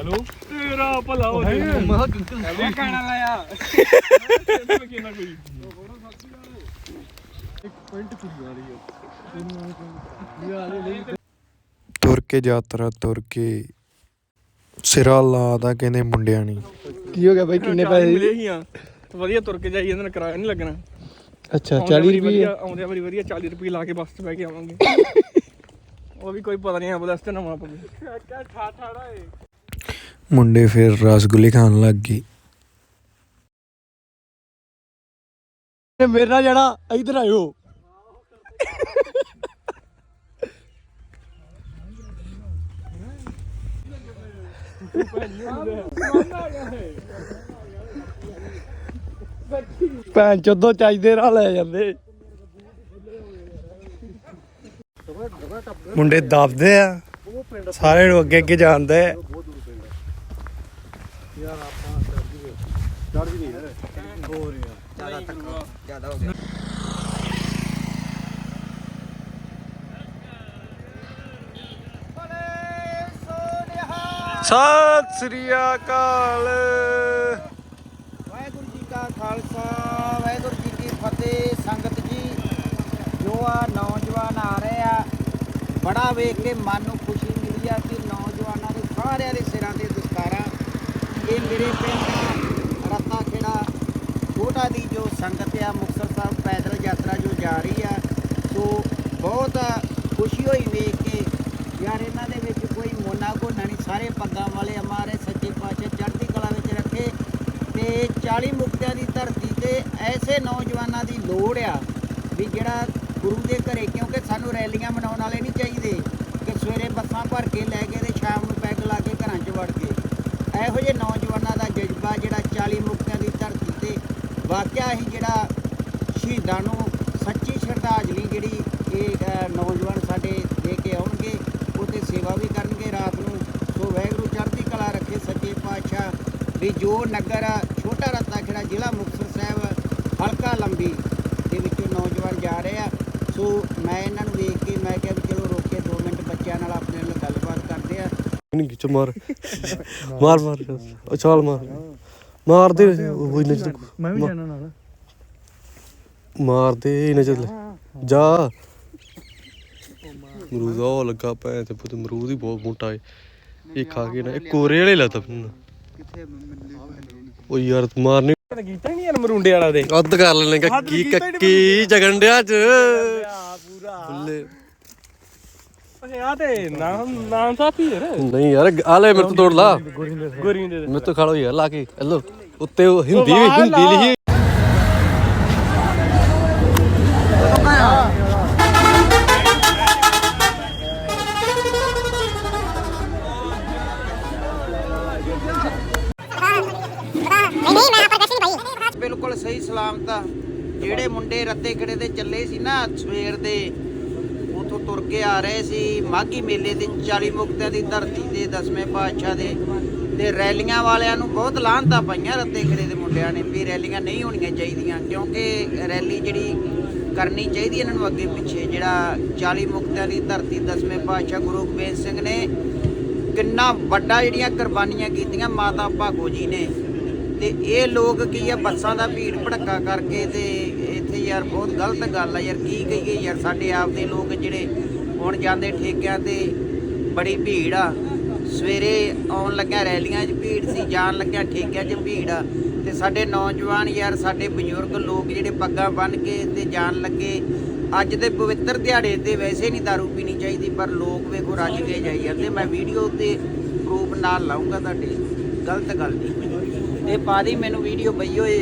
Hello. ਤੇਰਾ ਭਲਾ ਹੋ ਜਾਏ। ਮੈਂ ਕਹਿਣਾ ਲਾਇਆ ਕਿੰਨਾ ਕੋਈ ਤੁਰ ਕੇ ਯਾਤਰਾ ਤੁਰ ਕੇ ਸਿਰਾ ਲਾਦਾ ਕਹਿੰਦੇ ਮੁੰਡਿਆਂ ਨੇ। ਕੀ ਹੋ ਗਿਆ ਬਾਈ? ਕਿੰਨੇ ਮਿਲੇ ਪੈਸੇ? ਹੀ ਆ ਵਧੀਆ ਤੁਰ ਕੇ ਜਾਈ ਇਹਦੇ ਨਾਲ ਕਿਰਾਇਆ ਨਹੀਂ ਲੱਗਣਾ। ਅੱਛਾ ਆਉਂਦਿਆਂ 40 ਵਾਰੀ ਰੁਪਏ ਵਧੀਆ- ਆਉਂਦਿਆਂ ਵਾਰੀ ਵਧੀਆ 40 ਰੁਪਏ ਲਾ ਕੇ ਬੱਸ 'ਚ ਬਹਿ ਕੇ ਆਵਾਂਗੇ। ਉਹ ਵੀ ਕੋਈ ਪਤਾ ਨਹੀਂ ਆ ਬਸ ਤੇ ਨਵਾਂ ਪਵੇ। ਠਾ ਠਾੜਾ ਏ। ਮੁੰਡੇ ਫਿਰ ਰਸਗੁੱਲੇ ਖਾਣ ਲੱਗ ਗਏ। ਮੇਰਾ ਜਿਹੜਾ ਇਧਰ ਆਇਓ। ਭੈਣ ਚੋਦੋ ਚਾਹੀਦੇ ਰਾਹ ਲੈ ਜਾਂਦੇ। ਮੁੰਡੇ ਦਬਦੇ ਆ। ਸਾਰੇ ਨੂੰ ਅੱਗੇ ਅੱਗੇ ਜਾਂਦੇ ਆ। ਸਤਿ ਸ੍ਰੀ ਅਕਾਲ। ਵਾਹਿਗੁਰੂ ਜੀ ਕਾ ਖਾਲਸਾ ਵਾਹਿਗੁਰੂ ਜੀ ਕੀ ਫਤਿਹ। ਸੰਗਤ ਜੀ ਜੋ ਆ ਨੌਜਵਾਨ ਆ ਰਹੇ ਆ ਬੜਾ ਵੇਖ ਕੇ ਮਨ ਨੂੰ ਖੁਸ਼ੀ ਮਿਲੀ ਆ ਕਿ ਨੌਜਵਾਨਾਂ ਦੇ ਸਾਰਿਆਂ ਦੇ ਸਿਰਾਂ ਤੇ ਦਸਤਾਰਾਂ ਇਹ ਮੇਰੇ ਪਿੰਡ ਰਤਾ ਖੇੜਾ, ਛੋਟਾ ਦੀ ਜੋ ਸੰਗਤ ਆ, ਮੁਕਤਸਰ ਸਾਹਿਬ ਪੈਦਲ ਯਾਤਰਾ ਜੋ ਜਾ ਰਹੀ ਆ, ਸੋ ਬਹੁਤ ਖੁਸ਼ੀ ਹੋਈ ਵੇਖ ਕੇ, ਯਾਰ ਇਹਨਾਂ ਦੇ ਵਿੱਚ ਕੋਈ ਮੋਨਾ ਘੋਨਾ ਨਹੀਂ, ਸਾਰੇ ਪੱਗਾਂ ਵਾਲੇ ਹਮਾਰੇ ਸੱਚੇ ਪਾਤਸ਼ਾਹ ਚੜ੍ਹਦੀ ਕਲਾ ਵਿੱਚ ਰੱਖੇ ਤੇ 40 ਮੁਕਤਿਆਂ ਦੀ ਧਰਤੀ ਤੇ ਐਸੇ ਨੌਜਵਾਨਾਂ ਦੀ ਲੋੜ ਆ ਵੀ ਜਿਹੜਾ ਗੁਰੂ ਦੇ ਘਰੇ, ਕਿਉਂਕਿ ਸਾਨੂੰ ਰੈਲੀਆਂ ਮਨਾਉਣ ਵਾਲੇ ਨਹੀਂ ਚਾਹੀਦੇ, ਕਿ ਸਵੇਰੇ ਬੱਸਾਂ ਭਰ ਕੇ ਲੈ ਕੇ ਤੇ ਸ਼ਾਮ ਨੂੰ ਪੈਗ ਲਾ ਕੇ ਘਰਾਂ 'ਚ ਵੜ ਕੇ ਇਹੋ ਜਿਹੇ ਨੌਜਵਾਨਾਂ ਦਾ ਜਜ਼ਬਾ ਜਿਹੜਾ 40 ਮੁਕਤਿਆਂ ਦੀ ਧਰਤੀ ਤੇ ਵਾਕਿਆ ਹੀ ਜਿਹੜਾ ਸ਼ਹੀਦਾਂ ਨੂੰ ਸੱਚੀ ਸ਼ਰਧਾਂਜਲੀ ਜਿਹੜੀ ਇਹ ਨੌਜਵਾਨ ਸਾਡੇ ਦੇ ਕੇ ਆਉਣਗੇ ਉਹਤੇ ਸੇਵਾ ਵੀ ਕਰਨਗੇ, ਰਾਤ ਨੂੰ ਸੋ ਵਾਹਿਗੁਰੂ ਚੜ੍ਹਦੀ ਕਲਾ ਰੱਖੇ ਸੱਚੇ ਪਾਤਸ਼ਾਹ ਵੀ ਜੋ ਨਗਰ ਛੋਟਾ ਰੱਤਾ ਖੇੜਾ ਜ਼ਿਲ੍ਹਾ ਮੁਕਤਸਰ ਸਾਹਿਬ, ਹਲਕਾ ਲੰਬੀ ਦੇ ਵਿੱਚੋਂ ਨੌਜਵਾਨ ਜਾ ਰਹੇ ਆ। ਸੋ ਮੈਂ ਇਹਨਾਂ ਨੂੰ ਵੇਖ ਕੇ ਮੈਂ ਕਿਹਾ ਵੀ ਚਲੋ ਰੋਕ ਕੇ 2 ਮਿੰਟ ਬੱਚਿਆਂ ਨਾਲ ਆਪਣੇ ਨਾਲ ਗੱਲਬਾਤ ਕਰਦੇ ਆ ਨਹੀਂ ਕਿਚ ਮਾਰ। ਮਾਰ ਮਾਰ। ਉਹ ਚਾਲ ਮਾਰ। ਮਾਰ ਦੇ ਉਹ ਇੰਨੇ ਚ ਮੈਂ ਵੀ ਜਾਣਾ ਨਾਲ। ਇੰਨੇ ਚ ਜਾ। ਮਰੂਦ ਉਹ ਲੱਗਾ ਪੈ ਤੇ ਪੁੱਤ। ਮਰੂਦ ਹੀ ਬਹੁਤ ਮੋਟਾ ਏ। ਇਹ ਖਾ ਕੇ ਨਾ ਇਹ ਕੋਰੇ ਵਾਲੇ ਲੱਗਦਾ ਮੈਨੂੰ ਉਹ ਯਾਰ ਤੂੰ ਮਾਰਨੀ ਕੀਤਾ ਨਹੀਂ ਯਾਰ ਮਰੁੰਡੇ ਵਾਲਾ ਦੇ। ਅੱਧ ਕਰ ਲੈਣੇ ਕੀ ਕੱਕੀ ਜਗੰਡਿਆ ਚ। ਪੂਰਾ। ਆ ਤੇ ਨਾਮ ਨਾਮ ਸਾਫੀ ਯਾਰ। ਨਹੀਂ ਯਾਰ ਆ ਲੈ ਮੇਰੇ ਤੋਂ ਤੋੜ ਲਾ। ਗੋਰੀ ਦੇ ਮੇਰੇ ਤੋਂ ਖਾਲੋ ਯਾਰ ਲਾ ਕੇ। ਹਲੋ ਉੱਤੇ ਉਹ ਹਿੰਦੀ ਵੀ ਹਿੰਦੀ ਲਿਖੀ ਬਿਲਕੁਲ ਸਹੀ ਸਲਾਮਤ ਜਿਹੜੇ ਮੁੰਡੇ ਰੱਤੇ ਖੜੇ ਤੇ ਚੱਲੇ ਸੀ ਨਾ ਸਵੇਰ ਦੇ ਉਥੋਂ ਤੁਰ ਕੇ ਆ ਰਹੇ ਸੀ। ਮਾਘੀ ਮੇਲੇ ਤੇ 40 ਮੁਕਤਿਆਂ ਦੀ ਧਰਤੀ ਤੇ ਦਸਵੇਂ ਪਾਤਸ਼ਾਹ ਦੇ ਤੇ ਰੈਲੀਆਂ ਵਾਲਿਆਂ ਨੂੰ ਬਹੁਤ ਲਾਹਨਤਾਂ ਪਾਈਆਂ ਰੱਤੇ ਖੜੇ ਦੇ ਮੁੰਡਿਆਂ ਨੇ ਵੀ ਰੈਲੀਆਂ ਨਹੀਂ ਹੋਣੀਆਂ ਚਾਹੀਦੀਆਂ, ਕਿਉਂਕਿ ਰੈਲੀ ਜਿਹੜੀ ਕਰਨੀ ਚਾਹੀਦੀ ਇਹਨਾਂ ਨੂੰ ਅੱਗੇ ਪਿੱਛੇ। ਜਿਹੜਾ 40 ਮੁਕਤਿਆਂ ਦੀ ਧਰਤੀ ਦਸਵੇਂ ਪਾਤਸ਼ਾਹ ਗੁਰੂ ਗੋਬਿੰਦ ਸਿੰਘ ਨੇ ਕਿੰਨਾ ਵੱਡਾ ਜਿਹੜੀਆਂ ਕੁਰਬਾਨੀਆਂ ਕੀਤੀਆਂ ਮਾਤਾ ਭਾਗੋ ਜੀ ਨੇ। ਤੇ ਇਹ ਲੋਕ ਕੀ ਆ, ਬੱਸਾਂ ਦਾ ਭੀੜ ਭੜੱਕਾ ਕਰਕੇ ਤੇ ਇੱਥੇ ਯਾਰ ਬਹੁਤ ਗਲਤ ਗੱਲ ਆ ਯਾਰ, ਕੀ ਕਹੀਏ ਯਾਰ, ਸਾਡੇ ਆਪ ਦੇ ਲੋਕ ਜਿਹੜੇ ਹੁਣ ਜਾਂਦੇ ਠੇਕਿਆਂ ਤੇ ਬੜੀ ਭੀੜ ਆ। ਸਵੇਰੇ ਆਉਣ ਲੱਗਿਆ ਰੈਲੀਆਂ 'ਚ ਭੀੜ ਸੀ, ਜਾਣ ਲੱਗਿਆ ਠੇਕਿਆਂ 'ਚ ਭੀੜ ਆ। ਤੇ ਸਾਡੇ ਨੌਜਵਾਨ ਯਾਰ, ਸਾਡੇ ਬਜ਼ੁਰਗ ਲੋਕ ਜਿਹੜੇ ਪੱਗਾਂ ਬੰਨ੍ਹ ਕੇ ਤੇ ਜਾਣ ਲੱਗੇ, ਅੱਜ ਦੇ ਪਵਿੱਤਰ ਦਿਹਾੜੇ ਤੇ ਵੈਸੇ ਨਹੀਂ ਦਾਰੂ ਪੀਣੀ ਚਾਹੀਦੀ, ਪਰ ਲੋਕ ਵੇਖੋ ਰੱਜ ਕੇ ਜਾਈ ਜਾਂਦੇ। ਮੈਂ ਵੀਡੀਓ ਤੇ ਪ੍ਰੂਫ ਨਾਲ ਲਾਉਂਗਾ ਤੁਹਾਡੇ, ਗਲਤ ਗੱਲ ਨਹੀਂ। ਇਹ ਪਾ ਦੀ ਮੈਨੂੰ ਵੀਡੀਓ ਪਈ ਹੋਏ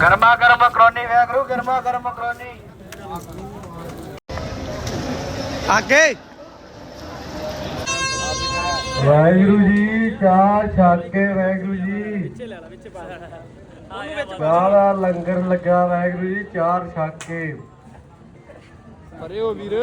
ਗਰਮਾ ਗਰਮ ਕਰੋਨੀ ਵੈਗਰੂ ਗਰਮਾ ਗਰਮ ਕਰੋਨੀ ਅੱਗੇ। ਵਾਹਿਗੁਰੂ ਜੀ ਚਾਰ ਛੱਕ ਕੇ ਵਾਹਿਗੁਰੂ ਜੀ। ਦਾ ਲੰਗਰ ਲੱਗਾ ਵਾਹਿਗੁਰੂ ਜੀ ਚਾਰ ਛੱਕ। ਕੇ ਕੋਟੋ ਕੋਟੋ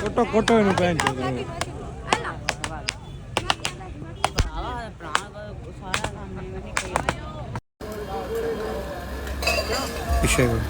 ಕೊಟ್ಟ ಕೊಟ್ಟವನು ಪ್ಯಾಂಟ್ ವಿಷಯಗಳು